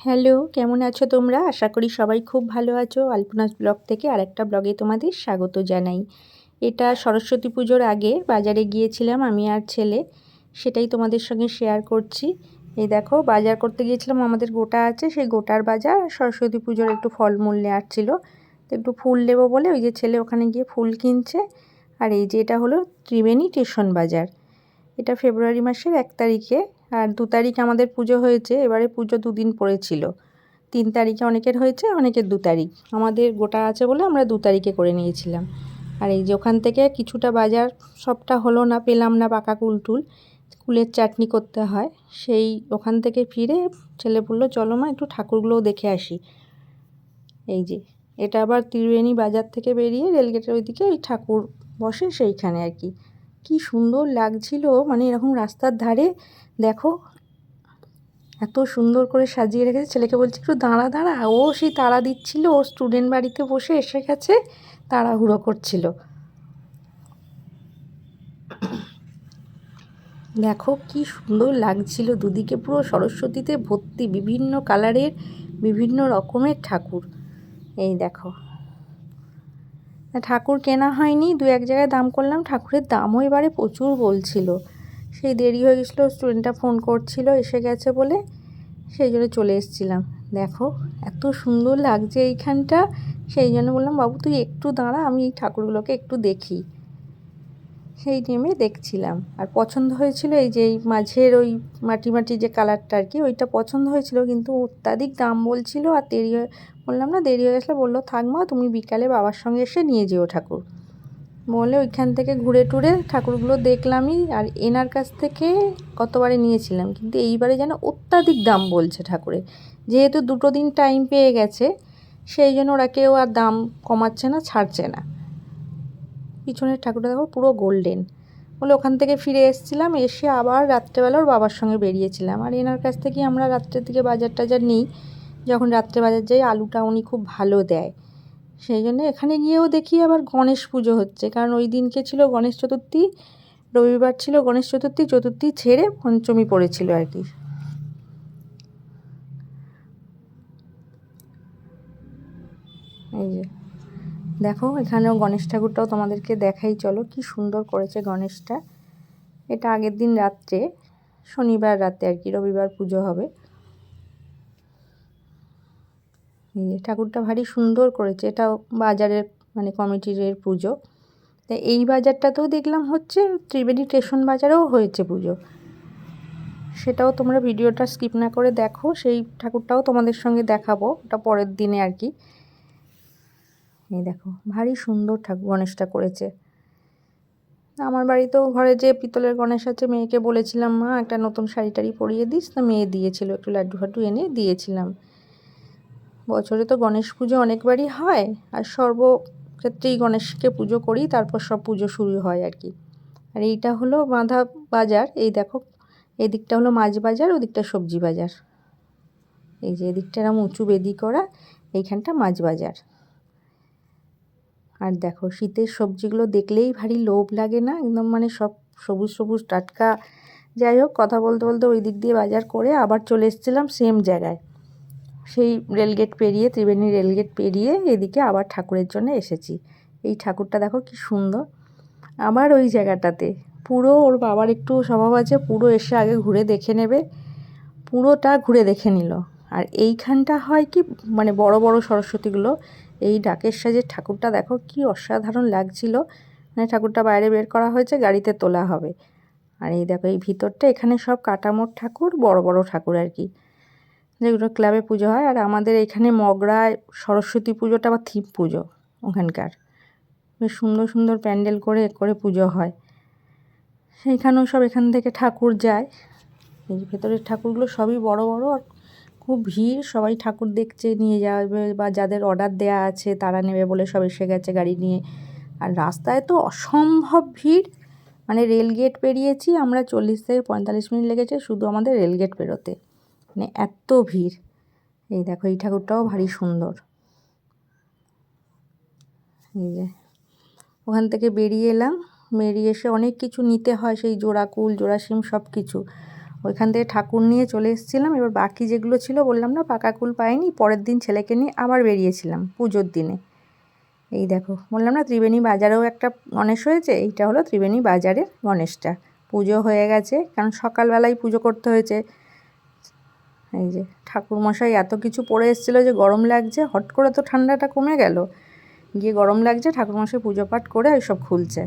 Hello, কেমন আছো তোমরা? আশা করি সবাই খুব ভালো আছো। আলপনাস ব্লগ থেকে আরেকটা ব্লগে তোমাদের স্বাগত জানাই। এটা সরস্বতী পুজোর আগে বাজারে গিয়েছিলাম আমি আর ছেলে। সেটাই তোমাদের সঙ্গে শেয়ার করছি। এই দেখো, বাজার করতে গিয়েছিলাম, আমাদের গোটা আছে, সেই গোটার বাজার। সরস্বতী পুজোর একটু ফলমূল নেওয়ার ছিল। তো একটু ফুল নেব বলে ওই যে ছেলে ওখানে গিয়ে ফুল কিনছে। আর এই যে এটা হলো ত্রিবেণী স্টেশন বাজার। এটা ফেব্রুয়ারি মাসের এক তারিখে। আর দু তারিখ আমাদের পুজো হয়েছে, এবারে পুজো দুদিন পড়েছিল তিন তারিখে অনেকের হয়েছে, অনেকের দু তারিখ। আমাদের গোটা আছে বলে আমরা দু তারিখে করে নিয়েছিলাম। আর এই যে ওখান থেকে কিছুটা বাজার, সবটা হলো না, পেলাম না পাকা কুলটুল কুলের চাটনি করতে হয়। সেই ওখান থেকে ফিরে ছেলে বলল, চলো মা, একটু ঠাকুরগুলোও দেখে আসি। এই যে, এটা আবার ত্রিবেণী বাজার থেকে বেরিয়ে রেলগেটের ওইদিকে ওই ঠাকুর বসে সেইখানে আর কি। কি সুন্দর লাগছিল মানে এরকম রাস্তার ধারে, দেখো। এত সুন্দর করে সাজিয়ে রেখেছে, ছেলেকে বলছি, একটু দাঁড়া দাঁড়া। ও সেই তাড়া দিচ্ছিল ও স্টুডেন্ট বাড়িতে বসে এসে গেছে, তাড়াহুড়ো করছিল। দেখো কি সুন্দর লাগছিল, দুদিকে পুরো সরস্বতীতে ভর্তি, বিভিন্ন কালারের বিভিন্ন রকমের ঠাকুর। এই দেখো। ঠাকুর কেনা হয়নি, দু এক জায়গায় দাম করলাম, ঠাকুরের দামও এবারে প্রচুর বলছিল। সেই দেরি হয়ে গেছিল, স্টুডেন্টটা ফোন করছিল, এসে গেছে বলে সেই জন্য চলে এসেছিলাম। দেখো, এত সুন্দর লাগছে এইখানটা, সেই জন্য বললাম, বাবু, তুই একটু দাঁড়া, আমি এই ঠাকুরগুলোকে একটু দেখি। সেই নেমে দেখছিলাম। আর পছন্দ হয়েছিল এই যে মাঝের ওই মাটি মাটি যে কালারটা আর কি, ওইটা পছন্দ হয়েছিল, কিন্তু অত্যাধিক দাম বলছিল, আর দেরি বললাম, না, দেরি হয়ে গেছিল। বলল, থাক মা, তুমি বিকালে বাবার সঙ্গে এসে নিয়ে যেও ঠাকুর। বলে ওইখান থেকে ঘুরে টুরে ঠাকুরগুলো দেখলামই আর এনার কাছ থেকে কতবারে নিয়েছিলাম। কিন্তু এইবারে যেন অত্যাধিক দাম বলছে ঠাকুরের যেহেতু দুটো দিন টাইম পেয়ে গেছে, সেই জন্য ওরা কেউ আর দাম কমাচ্ছে না, ছাড়ছে না। পিছনের ঠাকুরটা দেখো, পুরো গোল্ডেন বলে ওখান থেকে ফিরে এসেছিলাম, এসে আবার রাত্রেবেলা ওর বাবার সঙ্গে বেরিয়েছিলাম। আর এনার কাছ থেকে আমরা রাত্রের দিকে বাজার টাজার নিই। যখন রাত্রে বাজার যাই, আলুটা উনি খুব ভালো দেয়। সেই জন্য এখানে গিয়েও দেখি আবার গণেশ পুজো হচ্ছে। কারণ ওই দিনকে ছিল গণেশ চতুর্থী, রবিবার ছিল গণেশ চতুর্থী চতুর্থী ছেড়ে পঞ্চমী পড়েছিল আর কি। এই যে, দেখো এখানেও গণেশ ঠাকুরটাও তোমাদেরকে দেখাই। চলো কি সুন্দর করেছে গণেশটা। এটা আগের দিন রাত্রে, শনিবার রাতে আর কি, রবিবার পুজো হবে। ঠাকুরটা ভারী সুন্দর করেছে, এটাও বাজারের মানে কমিটির পুজো। তা এই বাজারটাতেও দেখলাম হচ্ছে ত্রিবেণী স্টেশন বাজারেও হয়েছে পুজো। সেটাও তোমরা ভিডিওটা স্কিপ না করে দেখো, সেই ঠাকুরটাও তোমাদের সঙ্গে দেখাবো, ওটা পরের দিনে আর কি। এই দেখো, ভারী সুন্দর ঠাকুর গণেশটা করেছে। আমার বাড়িতেও ঘরে যে পিতলের গণেশ আছে, মেয়েকে বলেছিলাম, মা, একটা নতুন শাড়ি টাড়ি পরিয়ে দিস। তা মেয়ে দিয়েছিল, একটু লাড্ডু ফাড্ডু এনে দিয়েছিলাম। বছরে তো গণেশ পুজো অনেকবারই হয়, আর সর্বক্ষেত্রেই গণেশকে পুজো করি, তারপর সব পুজো শুরু হয় আর কি। আর এইটা হলো বাঁধা বাজার, এই দেখো এই দিকটা হলো মাছ বাজার, ওদিকটা সবজি বাজার। এই যে এদিকটা এরম উঁচু বেদি করা, এইখানটা মাছ বাজার। আর দেখো, শীতের সবজিগুলো দেখলেই ভারী লোভ লাগে না, একদম মানে সব সবুজ সবুজ টাটকা। যাই হোক, কথা বলতে বলতে ওই দিক দিয়ে বাজার করে আবার চলে এসেছিলাম সেম জায়গায়। সেই রেলগেট পেরিয়ে, ত্রিবেণী রেলগেট পেরিয়ে এদিকে আবার ঠাকুরের জন্য এসেছি। এই ঠাকুরটা দেখো কি সুন্দর। আবার ওই জায়গাটাতে। পুরো ওর বাবার একটু স্বভাব আছে, পুরো এসে আগে ঘুরে দেখে নেবে। পুরোটা ঘুরে দেখে নিল। আর এইখানটা হয় কি মানে বড় বড় সরস্বতীগুলো, এই ডাকের সাজের ঠাকুরটা দেখো কি অসাধারণ লাগছিল। মানে ঠাকুরটা বাইরে বের করা হয়েছে, গাড়িতে তোলা হবে। আর এই দেখো এই ভিতরটা, এখানে সব কাটামোর ঠাকুর, বড় বড় ঠাকুর আর কি। যেগুলো ক্লাবে পুজো হয় আর আমাদের এখানে মগরায় সরস্বতী পুজোটা বা থিপ পুজো ওখানকার। বেশ সুন্দর সুন্দর প্যান্ডেল করে করে পুজো হয়। সেইখানেও সব এখান থেকে ঠাকুর যায়। এই ভেতরের ঠাকুরগুলো সবই বড় বড় আর খুব ভিড়। সবাই ঠাকুর দেখছে, নিয়ে যাবে বা যাদের অর্ডার দেওয়া আছে তারা নেবে বলে সব এসে গেছে গাড়ি নিয়ে। আর রাস্তায় তো অসম্ভব ভিড়। মানে রেলগেট পেরিয়েছি, আমরা চল্লিশ থেকে পঁয়তাল্লিশ মিনিট লেগেছে শুধু আমাদের রেলগেট পেরোতে। মানে এত ভিড়। এই দেখো, এই ঠাকুরটাও ভারী সুন্দর। এই যে, ওখান থেকে বেরিয়ে এলাম। বেরিয়ে এসে অনেক কিছু নিতে হয়, সেই জোড়া কুল, জোড়া সিম সব কিছু। ওইখান থেকে ঠাকুর নিয়ে চলে এসেছিলাম। এবার বাকি যেগুলো ছিল, বললাম না, পাকা কুল পাইনি। পরের দিন ছেলেকে নিয়ে আবার বেরিয়েছিলাম পুজোর দিনে। এই দেখো, বললাম না, ত্রিবেণী বাজারেও একটা গণেশ হয়েছে। এইটা হলো ত্রিবেণী বাজারের গণেশটা। পুজো হয়ে গেছে, কারণ সকালবেলায় পুজো করতে হয়েছে। এই যে ঠাকুরমশাই এত কিছু পরে এসেছিল যে গরম লাগছে, হট করে তো ঠান্ডাটা কমে গেল। গিয়ে গরম লাগছে, ঠাকুরমশাই পুজো পাঠ করে ওই সব খুলছে।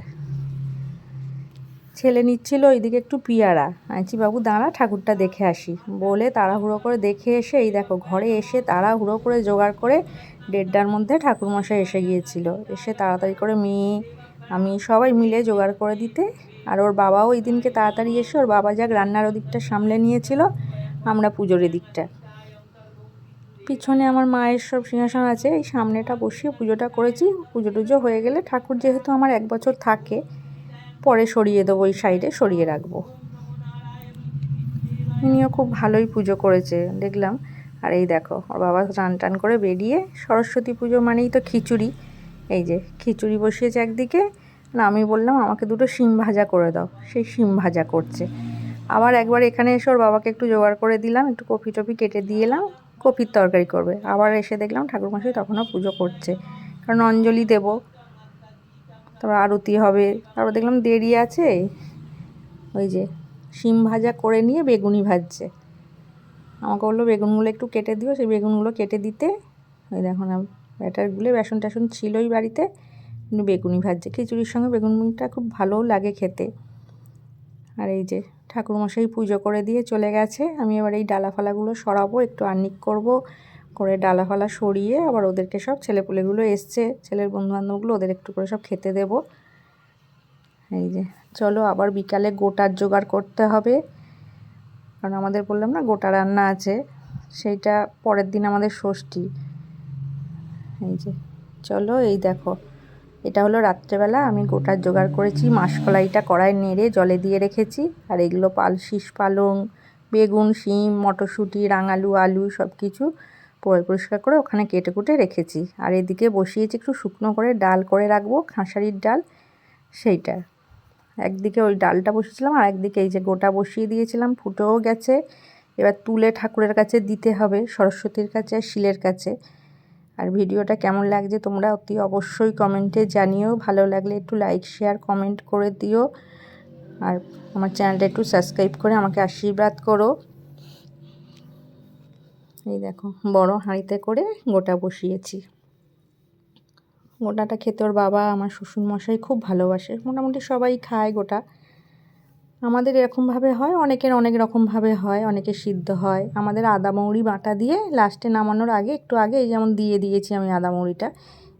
ছেলে নিচ্ছিল ওইদিকে একটু পিয়ারা। আছি বাবু, দাঁড়া, ঠাকুরটা দেখে আসি। বলে তাড়াহুড়ো করে দেখে এসে, এই দেখো, ঘরে এসে তাড়াহুড়ো করে জোগাড় করে দেড়টার মধ্যে ঠাকুরমশাই এসে গিয়েছিল। এসে তাড়াতাড়ি করে মেয়ে, আমি সবাই মিলে জোগাড় করে দিতে। আর ওর বাবাও ওই দিনকে তাড়াতাড়ি এসে, ওর বাবা যাক রান্নার ওদিকটা সামলে নিয়েছিল। আমরা পুজোর এদিকটা। পিছনে আমার মায়ের সব সিংহাসন আছে, এই সামনেটা বসিয়ে পুজোটা করেছি। পুজো টুজো হয়ে গেলে ঠাকুর যেহেতু আমার এক বছর থাকে, পরে সরিয়ে দেবো, ওই সাইডে সরিয়ে রাখব। ইনিও খুব ভালোই পুজো করেছে, দেখলাম। আর এই দেখো, ওর বাবা টান টান করে বেরিয়ে সরস্বতী পুজো মানেই তো খিচুড়ি। এই যে, খিচুড়ি বসিয়েছে একদিকে, না আমি বললাম আমাকে দুটো শিম ভাজা করে দাও, সেই শিম ভাজা করছে। আবার একবার এখানে এসে ওর বাবাকে একটু জোগাড় করে দিলাম, একটু কপি টপি কেটে দিয়ে এলাম কপির তরকারি করবে। আবার এসে দেখলাম ঠাকুর ঠাকুরমশাই তখনও পুজো করছে। কারণ অঞ্জলি দেব, তারপর আরতি হবে, তারপর দেখলাম দেরি আছে। ওই যে শিম ভাজা করে নিয়ে বেগুনি ভাজছে। আমাকে বলল, বেগুনগুলো একটু কেটে দিও, সেই বেগুনগুলো কেটে দিতে। ওই দেখো না, ব্যাটারগুলো বেসন টেসন ছিলই বাড়িতে বেগুনি ভাজছে। খিচুড়ির সঙ্গে বেগুনিটা খুব ভালোও লাগে খেতে। আর এই যে ঠাকুরমশাই পুজো করে দিয়ে চলে গেছে। আমি এবার এই ডালা ফালাগুলো সরাবো, একটু আর্নিক করব, করে ডালা ফালা সরিয়ে আবার ওদেরকে সব ছেলেপুলেগুলো এসছে, ছেলের বন্ধুবান্ধবগুলো ওদের একটু করে সব খেতে দেব। এই যে, চলো আবার বিকালে গোটার জোগাড় করতে হবে। কারণ আমাদের বললাম না গোটা রান্না আছে, সেইটা পরের দিন আমাদের ষষ্ঠী। এই যে, চলো এই দেখো। এটা হলো রাত্রেবেলা, আমি গোটার জোগাড় করেছি, মাসকলাইটা কড়াই নেড়ে জলে দিয়ে রেখেছি। আর এগুলো পাল, শীষ পালং, বেগুন, শিম, মটরশুঁটি, রাঙালু, আলু সব কিছু পরিষ্কার করে ওখানে কেটে কুটে রেখেছি। আর এদিকে বসিয়েছি একটু শুকনো করে ডাল করে রাখব, খাঁসারির ডাল, সেইটা। একদিকে ওই ডালটা বসিয়েছিলাম, আর একদিকে এই যে গোটা বসিয়ে দিয়েছিলাম, ফুটেও গেছে। এবার তুলে ঠাকুরের কাছে দিতে হবে, সরস্বতীর কাছে আর শিলের কাছে। আর ভিডিওটা কেমন লাগছে তোমরা অতি অবশ্যই কমেন্টে জানিও। ভালো লাগলে একটু লাইক শেয়ার কমেন্ট করে দিও। আর আমার চ্যানেলটা একটু সাবস্ক্রাইব করে আমাকে আশীর্বাদ করো। এই দেখো, বড় হাঁড়িতে করে গোটা বসিয়েছি। গোটাটা খেতে ওর বাবা, আমার শ্বশুরমশাই খুব ভালোবাসে। মোটামুটি সবাই খায় গোটা। আমাদের এরকমভাবে হয়, অনেকের অনেক রকমভাবে হয় অনেকে সিদ্ধ হয়। আমাদের আদা মৌরি বাটা দিয়ে লাস্টে নামানোর আগে, একটু আগে এই যেমন দিয়ে দিয়েছি আমি আদা মৌরিটা,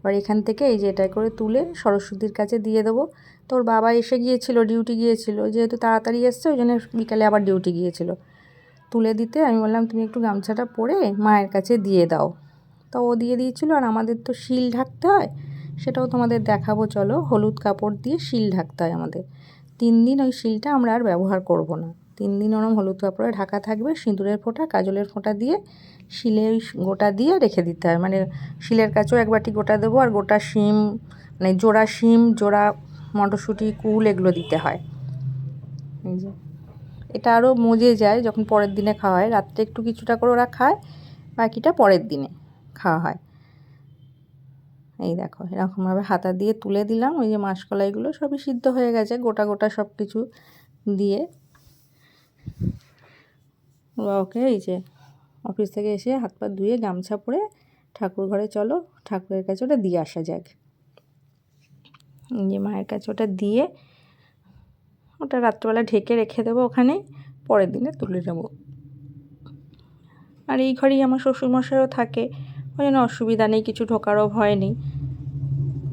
এবার এখান থেকে এই যে এটা করে তুলে সরস্বতীর কাছে দিয়ে দেবো। তোর বাবা এসে গিয়েছিল ডিউটি গিয়েছিল, যেহেতু তাড়াতাড়ি এসছে, ওই জন্য বিকালে আবার ডিউটি গিয়েছিল। তুলে দিতে আমি বললাম, তুমি একটু গামছাটা পরে মায়ের কাছে দিয়ে দাও। তো ও দিয়ে দিয়েছিল, আর আমাদের তো শিল ঢাকতে হয়, সেটাও তোমাদের দেখাবো, চলো। হলুদ কাপড় দিয়ে শিল ঢাকতে হয় আমাদের। তিন দিন ওই শিলটা আমরা আর ব্যবহার করব না। তিন দিন ওরম হলুদ কাপড়ে ঢাকা থাকবে, সিঁদুরের ফোঁটা, কাজলের ফোঁটা দিয়ে, শিলে ওই গোটা দিয়ে রেখে দিতে হয়। মানে শিলের কাছেও এক বাটি গোটা দেবো আর গোটা শিম মানে জোড়া শিম, জোড়া মটরশুঁটি, কুল এগুলো দিতে হয়। এই যে। এটা আরও মজে যায় যখন পরের দিনে খাওয়া হয়। রাত্রে একটু কিছুটা করে ওরা খায়, বাকিটা পরের দিনে খাওয়া হয়। এই দেখো এরকমভাবে হাতা দিয়ে তুলে দিলাম। ওই যে মাসকলাইগুলো সবই সিদ্ধ হয়ে গেছে, গোটা গোটা সব কিছু দিয়ে ওকে এই যে অফিস থেকে এসে হাত পা ধুয়ে গামছা পরে ঠাকুর ঘরে চলো, ঠাকুরের কাছে ওটা দিয়ে আসা যাক। যে মায়ের কাছে ওটা দিয়ে ওটা রাত্রবেলা ঢেকে রেখে দেবো ওখানে, পরের দিনে তুলে নেব। আর এই ঘরেই আমার শ্বশুরমশাইও থাকে ওই জন্য অসুবিধা নেই, কিছু ঢোকারও ভয় নেই।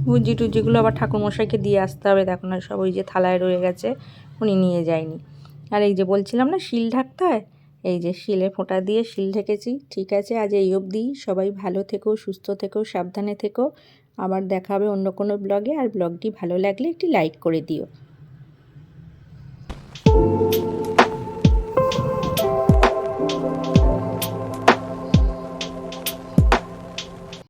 ভুজি টুজিগুলো আবার ঠাকুরমশাইকে দিয়ে আসতে হবে, দেখো না সব ওই যে থালায় রয়ে গেছে, উনি নিয়ে যায়নি। আর এই যে বলছিলাম না, শিল ঢাকতে হয়? এই যে শিলে ফোঁটা দিয়ে শিল ঢেকেছি, ঠিক আছে, আজ এই অবধি। সবাই ভালো থেকো, সুস্থ থেকো, সাবধানে থেকো। আবার দেখা হবে অন্য কোনো ব্লগে, আর ব্লগটি ভালো লাগলে একটি লাইক করে দিও।